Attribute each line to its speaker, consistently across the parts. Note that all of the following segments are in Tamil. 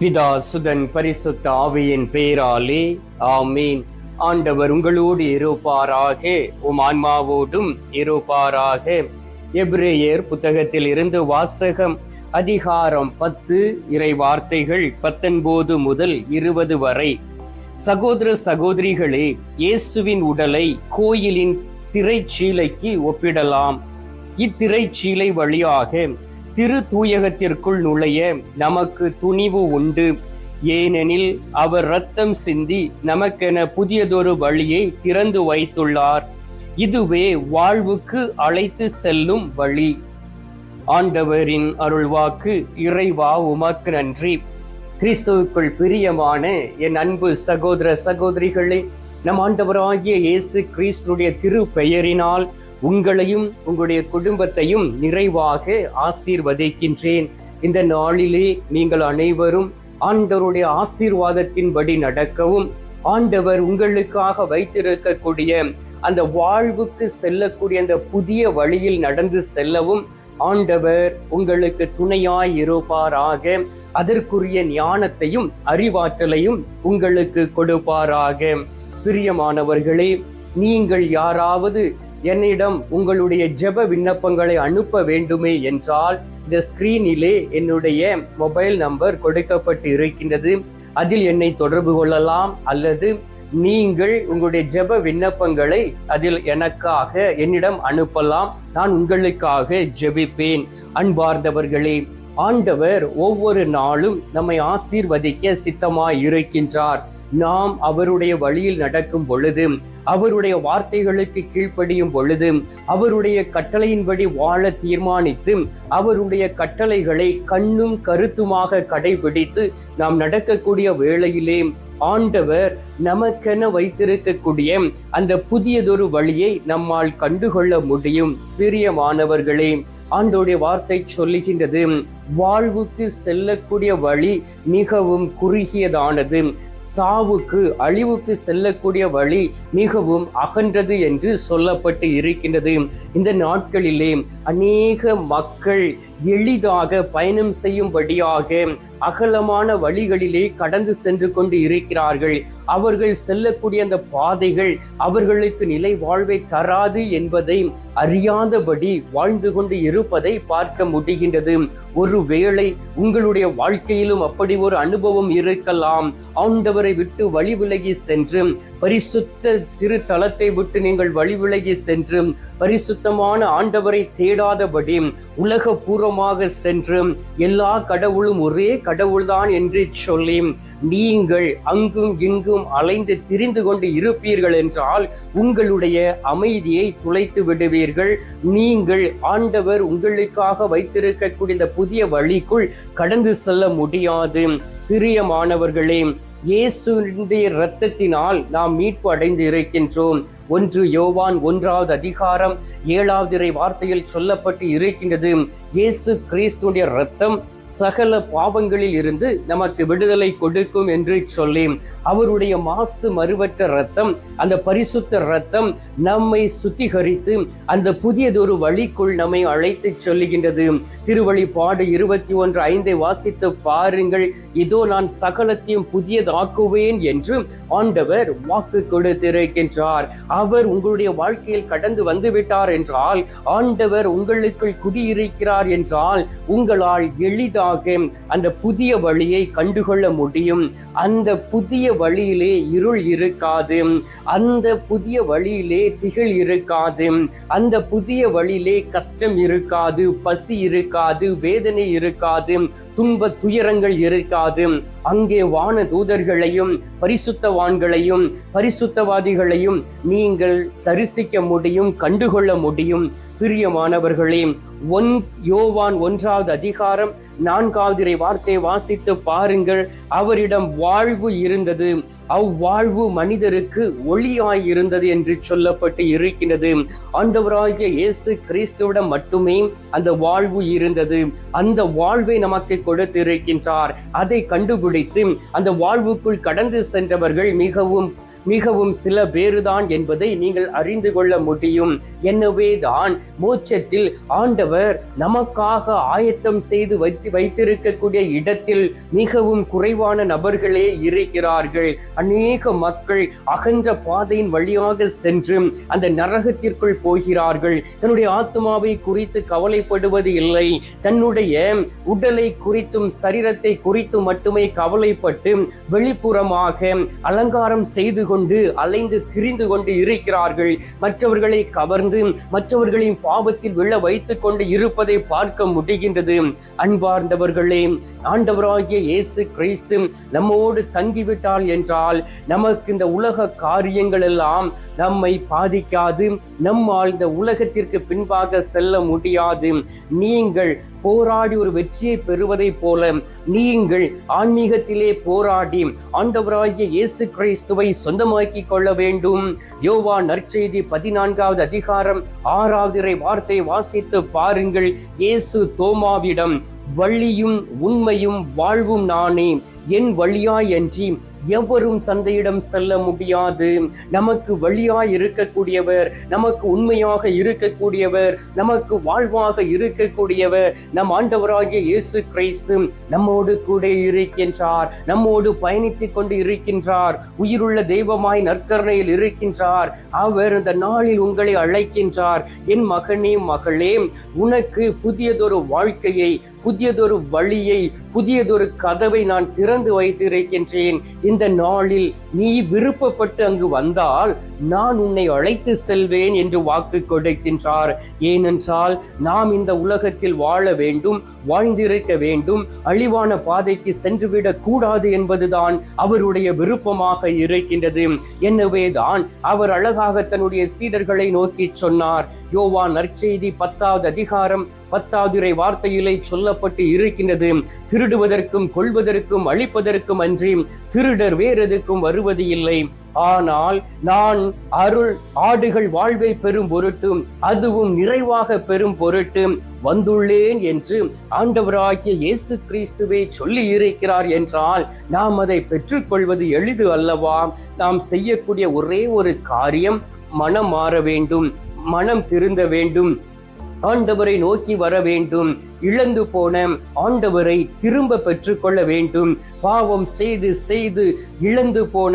Speaker 1: பிதா சுதன் பரிசுத்த ஆவியின் பேராலே ஆமீன். ஆண்டவர் உங்களோடு இருப்பாராக உம் ஆன்மாவோடும் இருப்பாராக. எப்ரேயர் புத்தகத்தில் இருந்து வாசகம் அதிகாரம் பத்து இறை வார்த்தைகள் பத்தொன்பது முதல் இருபது வரை. சகோதர சகோதரிகளே இயேசுவின் உடலை கோயிலின் திரைச்சீலைக்கு ஒப்பிடலாம். இத்திரைச்சீலை வழியாக திரு தூயகத்திற்குள் நுழைய நமக்கு துணிவு உண்டு. ஏனெனில் அவர் ரத்தம் சிந்தி நமக்கென புதியதொரு வழியை திறந்து வைத்துள்ளார். இதுவே வாழ்வுக்கு அழைத்து செல்லும் வழி. ஆண்டவரின் அருள்வாக்கு இறைவா உமக்கு நன்றி. கிறிஸ்துவுக்குள் பிரியமான என் அன்பு சகோதர சகோதரிகளே நம் ஆண்டவராகிய இயேசு கிறிஸ்துடைய திரு பெயரினால் உங்களையும் உங்களுடைய குடும்பத்தையும் நிறைவாக ஆசீர்வதிக்கின்றேன். இந்த நாளிலே நீங்கள் அனைவரும் ஆண்டவருடைய ஆசீர்வாதத்தின்படி நடக்கவும் ஆண்டவர் உங்களுக்காக வைத்திருக்கக்கூடிய அந்த வாழ்வுக்கு செல்லக்கூடிய அந்த புதிய வழியில் நடந்து செல்லவும் ஆண்டவர் உங்களுக்கு துணையாய் இருப்பாராக. அதற்குரிய ஞானத்தையும் அறிவாற்றலையும் உங்களுக்கு கொடுப்பாராக. பிரியமானவர்களே நீங்கள் யாராவது என்னிடம் உங்களுடைய ஜெப விண்ணப்பங்களை அனுப்ப வேண்டுமே என்றால் இந்த ஸ்கிரீனிலே என்னுடைய மொபைல் நம்பர் கொடுக்கப்பட்டு இருக்கின்றது அதில் என்னை தொடர்பு கொள்ளலாம் அல்லது நீங்கள் உங்களுடைய ஜெப விண்ணப்பங்களை அதில் எனக்காக என்னிடம் அனுப்பலாம். நான் உங்களுக்காக ஜெபிப்பேன். அன்பார்ந்தவர்களே ஆண்டவர் ஒவ்வொரு நாளும் நம்மை ஆசீர்வதிக்க சித்தமாய் இருக்கின்றார் நாம் அவருடைய வழியில் நடக்கும் பொழுது அவருடைய வார்த்தைகளுக்கு கீழ்ப்படியும் பொழுது அவருடைய கட்டளையின்படி வாழ தீர்மானித்து அவருடைய கட்டளைகளை கண்ணும் கருத்துமாக கடைபிடித்து நாம் நடக்கக்கூடிய வேளையிலே ஆண்டவர் நமக்கென வைத்திருக்கக்கூடிய அந்த புதியதொரு வழியை நம்மால் கண்டுகொள்ள முடியும். பிரியமானவர்களே ஆண்டோடைய வார்த்தை சொல்லுகின்றது வாழ்வுக்கு செல்லக்கூடிய வழி மிகவும் குறுகியதானது. சாவுக்கு அழிவுக்கு செல்லக்கூடிய வழி மிகவும் அகன்றது என்று சொல்லப்பட்டு இருக்கின்றது. இந்த நாட்களிலே அநேக மக்கள் எளிதாக பயணம் செய்யும்படியாக அகலமான வழிகளிலே கடந்து சென்று கொண்டு இருக்கிறார்கள். அவர்கள் செல்லக்கூடிய அந்த பாதைகள் அவர்களுக்கு நிலை வாழ்வை தராது என்பதை அறியாதபடி வாழ்ந்து கொண்டு இருப்பதை பார்க்க முடிகின்றது. ஒருவேளை உங்களுடைய வாழ்க்கையிலும் அப்படி ஒரு அனுபவம் இருக்கலாம். ஆண்டவரை விட்டு வழி விலகி சென்று பரிசுத்த திருத்தலத்தை விட்டு நீங்கள் வழிவிலகி சென்று பரிசுத்தமான ஆண்டவரை தேடாதபடி உலக பூர்வமாக சென்று எல்லா கடவுளும் ஒரே கடவுள்தான் என்று சொல்லி நீங்கள் அங்கும் இங்கும் அலைந்து திரிந்து கொண்டு இருப்பீர்கள் என்றால் உங்களுடைய அமைதியை துளைத்து விடுவீர்கள். நீங்கள் ஆண்டவர் உங்களுக்காக வைத்திருக்கக்கூடிய இந்த புதிய வழிக்குள் கடந்து செல்ல முடியாது. பிரியமானவர்களே இயேசுடைய இரத்தத்தினால் நாம் மீட்பு அடைந்து இருக்கின்றோம். ஒன்று யோவான் ஒன்றாவது அதிகாரம் ஏழாவது இறை வார்த்தையில் சொல்லப்பட்டு இருக்கின்றது. இயேசு கிறிஸ்துடைய இரத்தம் சகல பாவங்களில் இருந்து நமக்கு விடுதலை கொடுக்கும் என்று சொல்லி அவருடைய மாசு மறுவற்ற இரத்தம் அந்த பரிசுத்த ரத்தம் நம்மை சுத்திகரித்து அந்த புதியதொரு வழிக்குள் நம்மை அழைத்து சொல்லுகின்றது. திருவழிப்பாடு இருபத்தி ஒன்று ஐந்தை வாசித்து பாருங்கள். இதோ நான் சகலத்தையும் புதியதாக்குவேன் என்று ஆண்டவர் வாக்கு கொடுத்திருக்கின்றார். அவர் உங்களுடைய வாழ்க்கையில் கடந்து வந்து விட்டார் என்றால் ஆண்டவர் உங்களுக்குள் குடியிருக்கிறார் என்றால் உங்களால் எளிதாக அந்த புதிய வழியை கண்டுகொள்ள முடியும். அந்த புதிய வழியிலே இருள் இருக்காது. அந்த புதிய வழியிலே திகழ் இருக்காது. அந்த புதிய வழியிலே கஷ்டம் இருக்காது பசி இருக்காது வேதனை இருக்காது துன்ப துயரங்கள் இருக்காது. அங்கே வான தூதர்களையும் பரிசுத்தவான்களையும் பரிசுத்தவாதிகளையும் நீங்கள் தரிசிக்க முடியும் கண்டுகொள்ள முடியும். பிரியமானவர்களே ஒன் யோவான் ஒன்றாவது அதிகாரம் நான்காவது வார்த்தை வாசித்து பாருங்கள். அவரிடம் வாழ்வு இருந்தது. அவ்வாழ்வு மனிதருக்கு ஒளியாய் இருந்தது என்று சொல்லப்பட்டு இருக்கின்றது. ஆண்டவராகிய இயேசு கிறிஸ்துவிடம் மட்டுமே அந்த வாழ்வு இருந்தது. அந்த வாழ்வை நமக்கு கொடுத்திருக்கின்றார். அதை கண்டுபிடித்து அந்த வாழ்வுக்குள் கடந்து சென்றவர்கள் மிகவும் மிகவும் சில பேருதான் என்பதை நீங்கள் அறிந்து கொள்ள முடியும். எனவே தான் மோட்சத்தில் ஆண்டவர் நமக்காக ஆயத்தம் செய்து வைத்து வைத்திருக்கக்கூடிய இடத்தில் மிகவும் குறைவான நபர்களே இருக்கிறார்கள். அநேக மக்கள் அகன்ற பாதையின் வழியாக சென்று அந்த நரகத்திற்குள் போகிறார்கள். தன்னுடைய ஆத்மாவை குறித்து கவலைப்படுவது இல்லை. தன்னுடைய உடலை குறித்தும் சரீரத்தை குறித்தும் மட்டுமே கவலைப்பட்டு வெளிப்புறமாக அலங்காரம் செய்து கொண்டு கொண்டு அலைந்து திரிந்து கொண்டு இருக்கிறார்கள். மற்றவர்களை கவர்ந்து மற்றவர்களின் பாவத்தில் விழ வைத்துக் கொண்டு இருப்பதை பார்க்க முடிகின்றது. அன்பார்ந்தவர்களே ஆண்டவராகிய இயேசு கிறிஸ்து நம்மோடு தங்கிவிட்டால் என்றால் நமக்கு இந்த உலக காரியங்கள் எல்லாம் நம்மை பாதிக்காது நம்மால் இந்த உலகத்திற்கு பின்பாக செல்ல முடியாது. நீங்கள் போராடி ஒரு வெற்றியை பெறுவதைப் போல நீங்கள் ஆன்மீகத்திலே போராடி ஆண்டவராகிய இயேசு கிறிஸ்துவை சொந்தமாக்கி கொள்ள வேண்டும். யோவா நற்செய்தி பதினான்காவது அதிகாரம் ஆறாவது வார்த்தை வாசித்து பாருங்கள். இயேசு தோமாவிடம் வழியும் உண்மையும் வாழ்வும் நானே. என் வழியாய் அன்றி எவரும் தந்தையிடம் செல்ல முடியாது. நமக்கு வழியாய் இருக்கக்கூடியவர் நமக்கு உண்மையாக இருக்கக்கூடியவர் நமக்கு வாழ்வாக இருக்கக்கூடியவர் நம் ஆண்டவராகிய இயேசு கிறிஸ்து நம்மோடு கூட இருக்கின்றார் நம்மோடு பயணித்துக் கொண்டு இருக்கின்றார் உயிருள்ள தெய்வமாய் நற்கரணையில் இருக்கின்றார் அவர் இந்த நாளில் உங்களை அழைக்கின்றார். என் மகனே மகளே உனக்கு புதியதொரு வாழ்க்கையை புதியதொரு வழியை புதியதொரு கதவை நான் திறந்து வைத்திருக்கின்றேன். இந்த நாளில் நீ விருப்பப்பட்டு அங்கு வந்தால் நான் உன்னை அழைத்து செல்வேன் என்று வாக்கு கொடுக்கின்றார். ஏனென்றால் நாம் இந்த உலகத்தில் வாழ வேண்டும் வாழ்ந்திருக்க வேண்டும் அழிவான பாதைக்கு சென்றுவிடக் கூடாது என்பதுதான் அவருடைய விருப்பமாக இருக்கின்றது. எனவேதான் அவர் அழகாக தன்னுடைய சீடர்களை நோக்கி சொன்னார். யோவா நற்செய்தி பத்தாவது அதிகாரம் பத்தாவதுரை வார்த்தையிலே சொல்லப்பட்டு இருக்கின்றது. திருடுவதற்கும் கொள்வதற்கும் அழிப்பதற்கும் அன்றி திருடர் வேறெதுக்கும் வருவது இல்லை. ஆனால் நான் அருள் ஆடுகள் வாழ்வை பெறும் பொருட்டும் அதுவும் நிறைவாக பெறும் பொருட்டு வந்துள்ளேன் என்று ஆண்டவராகிய இயேசு கிறிஸ்துவை சொல்லி இருக்கிறார் என்றால் நாம் அதை பெற்றுக்கொள்வது எளிது அல்லவா? நாம் செய்யக்கூடிய ஒரே ஒரு காரியம் மனம் மாற வேண்டும். மனம் திருந்த வேண்டும். ஆண்டவரை நோக்கி வர வேண்டும். இழந்து போன ஆண்டவரை திரும்ப பெற்றுக்கொள்ள வேண்டும். பாவம் செய்து செய்து இழந்து போன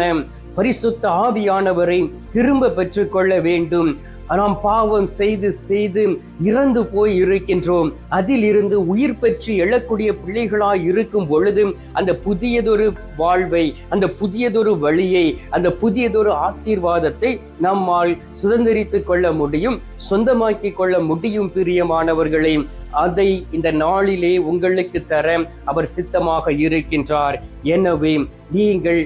Speaker 1: பரிசுத்த ஆவியானவரை திரும்ப பெற்றுக்கொள்ள வேண்டும். நாம் பாவம் செய்து செய்து இறந்து போய் இருக்கின்றோம். அதில் இருந்து உயிர் பெற்று எழக்கூடிய பிள்ளைகளாய் இருக்கும் பொழுது அந்த புதியதொரு வாழ்வை அந்த புதியதொரு வழியை அந்த புதியதொரு ஆசீர்வாதத்தை நம்மால் சுதந்திரித்து கொள்ள முடியும் சொந்தமாக்கி கொள்ள முடியும் பிரியமானவர்களே. அதை இந்த நாளிலே உங்களுக்கு தர அவர் சித்தமாக இருக்கின்றார். எனவே நீங்கள்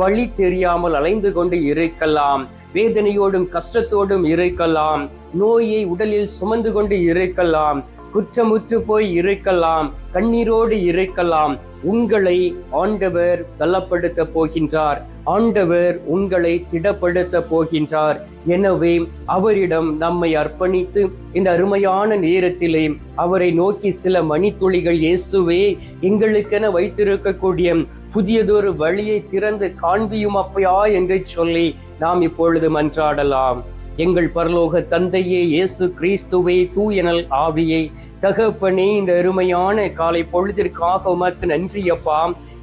Speaker 1: வழி தெரியாமல் அலைந்து கொண்டு இருக்கலாம். வேதனையோடும் கஷ்டத்தோடும் இருக்கலாம் நோயை உடலில் சுமந்து கொண்டு இருக்கலாம் குற்றமுற்று போய் இருக்கலாம் கண்ணீரோடு இருக்கலாம் உங்களை ஆண்டவர் பலப்படுத்த போகின்றார். ஆண்டவர் உங்களை திடப்படுத்த போகின்றார். எனவே அவரிடம் நம்மை அர்ப்பணித்து இந்த அருமையான நேரத்திலே அவரை நோக்கி சில மணித்துளிகள் இயேசுவே எங்களுக்கென வைத்திருக்கக்கூடிய புதியதொரு வழியை திறந்து காண்பியும் அப்பையா என்று சொல்லி நாம் இப்பொழுது மன்றாடலாம். எங்கள் பரலோக தந்தையே இயேசு கிறிஸ்துவே தூயனல் ஆவியை. தகப்பனே இந்த அருமையான காலை பொழுதிற்காக உமக்கு நன்றி அப்பா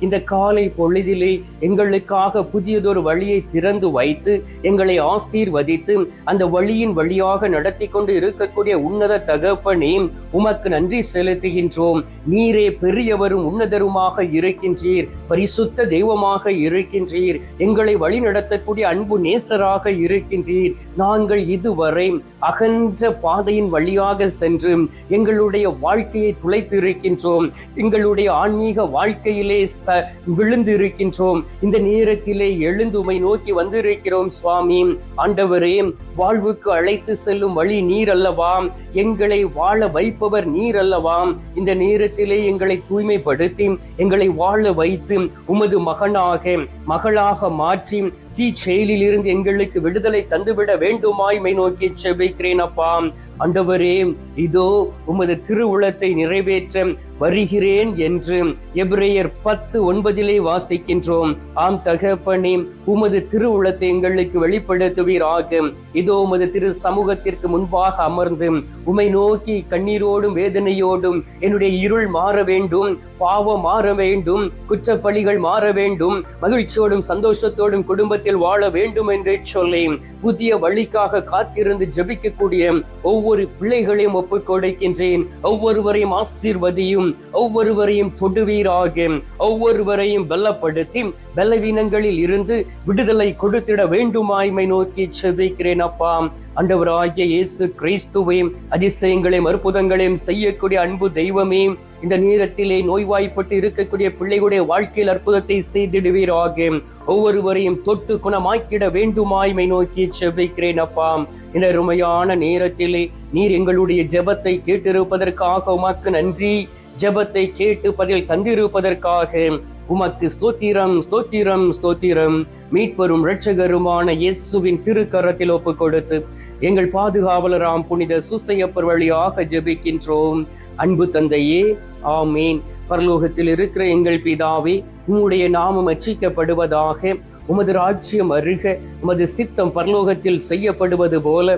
Speaker 1: இந்த காலை பொழுதிலே எங்களுக்காக புதியதொரு வழியை திறந்து வைத்து எங்களை ஆசீர்வதித்து அந்த வழியின் வழியாக நடத்தி கொண்டு இருக்கக்கூடிய உன்னத தகப்பனே உமக்கு நன்றி செலுத்துகின்றோம். நீரே பெரியவரும் உன்னதருமாக இருக்கின்றீர். பரிசுத்த தெய்வமாக இருக்கின்றீர். எங்களை வழி நடத்தக்கூடிய அன்பு நேசராக இருக்கின்றீர். நான் நாங்கள் இதுவரை அகன்ற பாதையின் வழியாக சென்று எங்களுடைய வாழ்க்கையை துளைத்திருக்கின்றோம். எங்களுடைய ஆன்மீக வாழ்க்கையிலே ச விழுந்து இருக்கின்றோம் இந்த நேரத்திலே எழுந்துமை நோக்கி வந்திருக்கிறோம் சுவாமி. ஆண்டவரே வாழ்வுக்கு அழைத்து செல்லும் வழி நீர் அல்லவா எங்களை வாழ வைப்பவர் நீர் அல்லவா இந்த நேரத்திலே எங்களை தூய்மைப்படுத்தி எங்களை வாழ வைத்து உமது மகனாக மகளாக மாற்றி தீ இருந்து எங்களுக்கு விடுதலை தந்துவிட வேண்டுமாய்மை நோக்கி செபிக்கிறேன் அப்பா. அண்டவரே இதோ உமது திருவுளத்தை நிறைவேற்ற வருகிறேன் என்று எபிரேயர் பத்து ஒன்பதிலே வாசிக்கின்றோம். ஆம் தகப்பனே உமது திருவுளத்தை எங்களுக்கு வெளிப்படுத்துவீராக. இதோ உமது திரு சமூகத்திற்கு முன்பாக அமர்ந்து உமை நோக்கி கண்ணீரோடும் வேதனையோடும் என்னுடைய இருள் மாற வேண்டும் பாவம் மாற வேண்டும் குற்றப்பழிகள் மாற வேண்டும் மகிழ்ச்சியோடும் சந்தோஷத்தோடும் குடும்பத்தில் வாழ வேண்டும் என்று சொல்லி புதிய வழிக்காக காத்திருந்து ஜெபிக்கக்கூடிய ஒவ்வொரு பிள்ளைகளையும் ஒப்புக் கொடுக்கின்றேன் ஒவ்வொருவரையும் ஆசீர்வதியும் ஒவ்வொருவரையும் தொடுவீராக. ஒவ்வொருவரையும் பலப்படுத்தி பலவீனங்களில் இருந்து விடுதலை கொடுத்திட வேண்டுமாய்மை நோக்கி செபிக்கிறேன் அப்பா. ஆண்டவராகிய இயேசு கிறிஸ்துவையும் அதிசயங்களையும் அற்புதங்களையும் செய்யக்கூடிய அன்பு தெய்வமே இந்த நேரத்திலே நோய்வாய்ப்பட்டு இருக்கக்கூடிய பிள்ளைகளுடைய வாழ்க்கையில் அற்புதத்தை செய்திடுவீராக. ஒவ்வொருவரையும் தொட்டு குணமாக்கிட வேண்டுமாய்மை நோக்கி செபிக்கிறேன் அப்பா. இந்த அருமையான நேரத்திலே நீர் எங்களுடைய ஜெபத்தை கேட்டிருப்பதற்காக உமாக்கு நன்றி. ஜெபத்தை கேட்டு பதில் தந்திருப்பதற்காக உமக்கு ஸ்தோத்திரம் ஸ்தோத்திரம் ஸ்தோத்திரம். மீட்பெரும் இரட்சகருமான இயேசுவின் திருக்கரத்தில் ஒப்பு கொடுத்து எங்கள் பாதுகாவலராம் புனித சுசையப்பர் வழியாக ஜெபிக்கின்றோம். அன்பு தந்தையே ஆமீன். பரலோகத்தில் இருக்கிற எங்கள் பிதாவே உம்முடைய நாமம் அச்சிக்கப்படுவதாக உமது ராஜ்யம் அருக உமது சித்தம் பரலோகத்தில் செய்யப்படுவது போல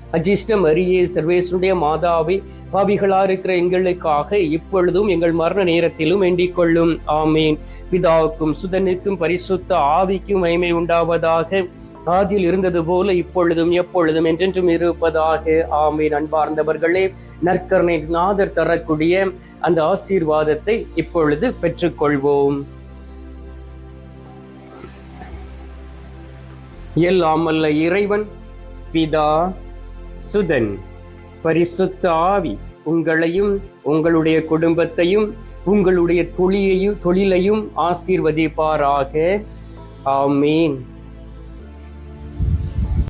Speaker 1: அஜிஷ்டம் அரியே சர்வேசனுடைய மாதாவே பாவிகளா இருக்கிற எங்களுக்காக இப்பொழுதும் எங்கள் மரண நேரத்திலும் வேண்டிக் கொள்ளும் ஆமேன். பிதாவுக்கும் சுதனுக்கும் பரிசுத்த ஆவிக்கும் மகிமை உண்டாவதாக ஆதியில் இருந்தது போல இப்பொழுதும் எப்பொழுதும் என்றென்றும் இருப்பதாக. ஆமீன். அன்பார்ந்தவர்களே நற்கரணை நாதர் தரக்கூடிய அந்த ஆசீர்வாதத்தை இப்பொழுது பெற்றுக்கொள்வோம். எல்லாம் அல்ல இறைவன் பிதா சுதன் பரிசுத்த ஆவி உங்களையும் உங்களுடைய குடும்பத்தையும் உங்களுடைய தொழிலையும் தொழிலையும் ஆசீர்வதிப்பாராக. ஆமீன்.